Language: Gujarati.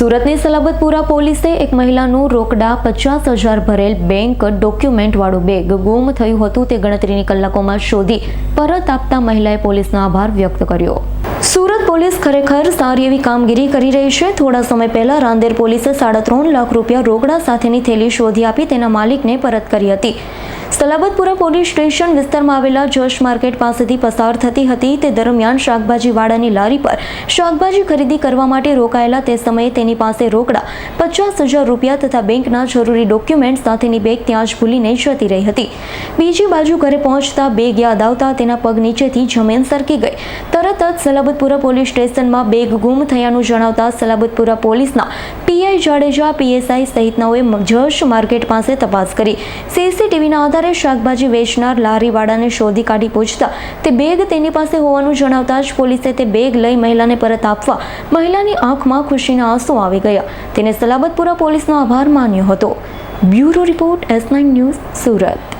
સુરતની સલાબતપુરા પોલીસે એક મહિલાનું રોકડા પચાસ હજાર ભરેલ બેંક ડોક્યુમેન્ટવાળું બેગ ગુમ થયું હતું તે ગણતરીની કલાકોમાં શોધી પરત આપતા મહિલાએ પોલીસનો આભાર વ્યક્ત કર્યો. સુરત પોલીસ ખરેખર સારી એવી કામગીરી કરી રહી છે. થોડા સમય પહેલા રાંદેર પોલીસે સાડા ત્રણ લાખ રૂપિયા રોકડા સાથેની થેલી શોધી આપી તેના માલિકને પરત કરી હતી. સલાબતપુરા પોલીસ સ્ટેશન વિસ્તારમાં આવેલા જોશ માર્કેટ પાસેથી પસાર થતી હતી. તે દરમિયાન શાકભાજીવાળાની લારી પર શાકભાજી ખરીદી કરવા માટે રોકાયેલા તે સમયે તેની પાસે રોકડા પચાસ હજાર રૂપિયા તથા બેંકના જરૂરી ડોક્યુમેન્ટ સાથેની બેગ ત્યાં જ ભૂલીને જતી રહી હતી. બીજી બાજુ ઘરે પહોંચતા બેગ યાદ આવતા તેના પગ નીચેથી જમીન સરકી ગઈ. તરત જ સલાબતપુરા પોલીસ સ્ટેશનમાં બેગ ગુમ થયાનું જણાવતા સલાબતપુરા પોલીસના પીઆઈ જાડેજા પીએસઆઈ સહિતનાઓએ જશ માર્કેટ પાસે તપાસ કરી. સીસીટીવીના આધારે શાકભાજી વેચનાર લારીવાળાને શોધી કાઢી પૂછતા, તે બેગ તેની પાસે હોવાનું જણાવતા જ પોલીસે તે બેગ લઈ મહિલાને પરત આપવા મહિલાની આંખમાં ખુશીના આંસુ આવી ગયા. તેને સલાબતપુરા પોલીસનો આભાર માન્યો હતો. Bureau report S nine news Surat.